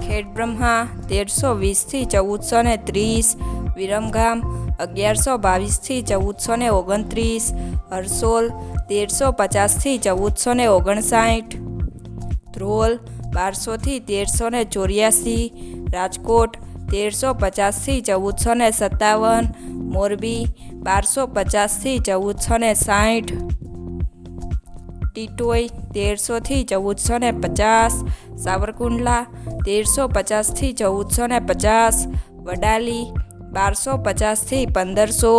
ખેડ બ્રહ્મા તેરસો વીસથી ચૌદસો ને ત્રીસ વિરમગામ અગિયારસો બાવીસથી ચૌદસો ને ઓગણત્રીસ, હરસોલ તેરસો પચાસથી ચૌદસો ને ઓગણસાઠ, ધ્રોલ બારસોથી તેરસો ને ચોર્યાસી, રાજકોટ તેરસો પચાસથી ચૌદસો ને સત્તાવન, મોરબી બારસો પચાસથી ચૌદસો ને સાઠ. ટીટોઈ તેરસોથી ચૌદસો ને પચાસ, સાવરકુંડલા તેરસો પચાસથી ચૌદસો ને પચાસ, વડાલી બારસો પચાસથી પંદરસો,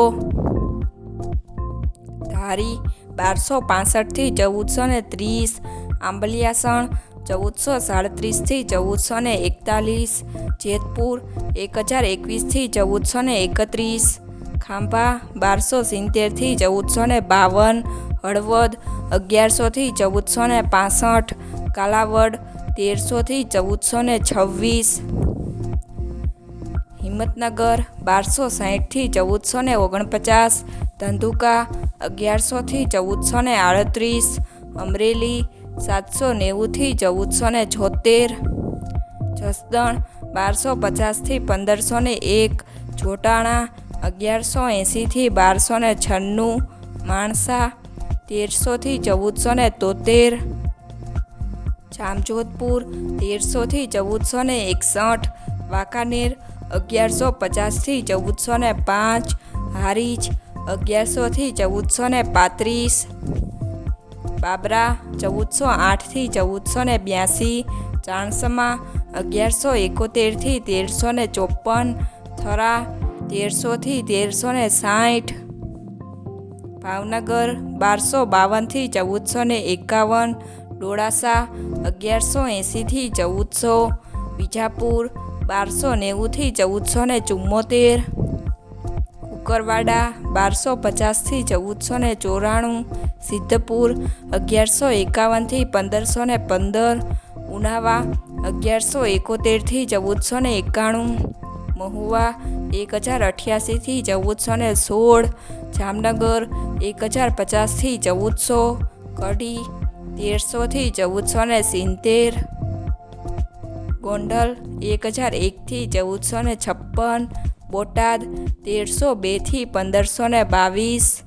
ધારી બારસો પાસઠથી ચૌદસો ને ત્રીસ, આંબલિયાસણ ચૌદસો સાડત્રીસથી ચૌદસો ને એકતાલીસ, જેતપુર એક હજાર એકવીસથી ચૌદસો ને એકત્રીસ ખાંભા બારસો સિત્તેરથી ચૌદસો ને બાવન, હળવદ અગિયારસોથી ચૌદસો ને પાસઠ, કાલાવડ તેરસોથી ચૌદસો ને છવ્વીસ, હિંમતનગર બારસો સાહીઠથી ચૌદસો ને ઓગણપચાસ, ધંધુકા અગિયારસોથી ચૌદસો ને આડત્રીસ, અમરેલી સાતસો નેવુંથી ચૌદસો ને છોતેર, જસદણ બારસો પચાસથી પંદરસો ને એક, જોટાણા અગિયારસો એંસીથી બારસો ને છન્નું, માણસા તેરસોથી ચૌદસો ને તોતેર, જામજોધપુર તેરસોથી ચૌદસો ને એકસઠ, વાંકાનેર અગિયારસો પચાસથી ચૌદસો ને પાંચ, હારીજ અગિયારસોથી ચૌદસો ને પાંત્રીસ, બાબરા ચૌદસો આઠથી ચૌદસો ને બ્યાસી, ચાણસમા અગિયારસો એકોતેરથી તેરસો ને ચોપન થરા તેરસોથી તેરસો ને સાઠ, ભાવનગર બારસો બાવનથી ચૌદસો ને એકાવન, ડોળાસા અગિયારસો એંસીથી ચૌદસો, વિજાપુર બારસો નેવુંથી ચૌદસો ને ચુમ્મોતેર, કુકરવાડા બારસો પચાસથી ચૌદસો ને ચોરાણું, સિદ્ધપુર અગિયારસો એકાવનથી પંદરસો ને પંદર, ઉનાવા અગિયારસો એકોતેરથી ચૌદસો ને એકાણું મહુવા એક હજાર અઠ્યાસીથી ચૌદસો ને સોળ, જામનગર એક હજાર પચાસથી ચૌદસો, કડી તેરસોથી ચૌદસો ને સિત્તેર, ગોંડલ એક હજાર એકથી ચૌદસો ને છપ્પન, બોટાદ તેરસો બેથી પંદરસો ને બાવીસ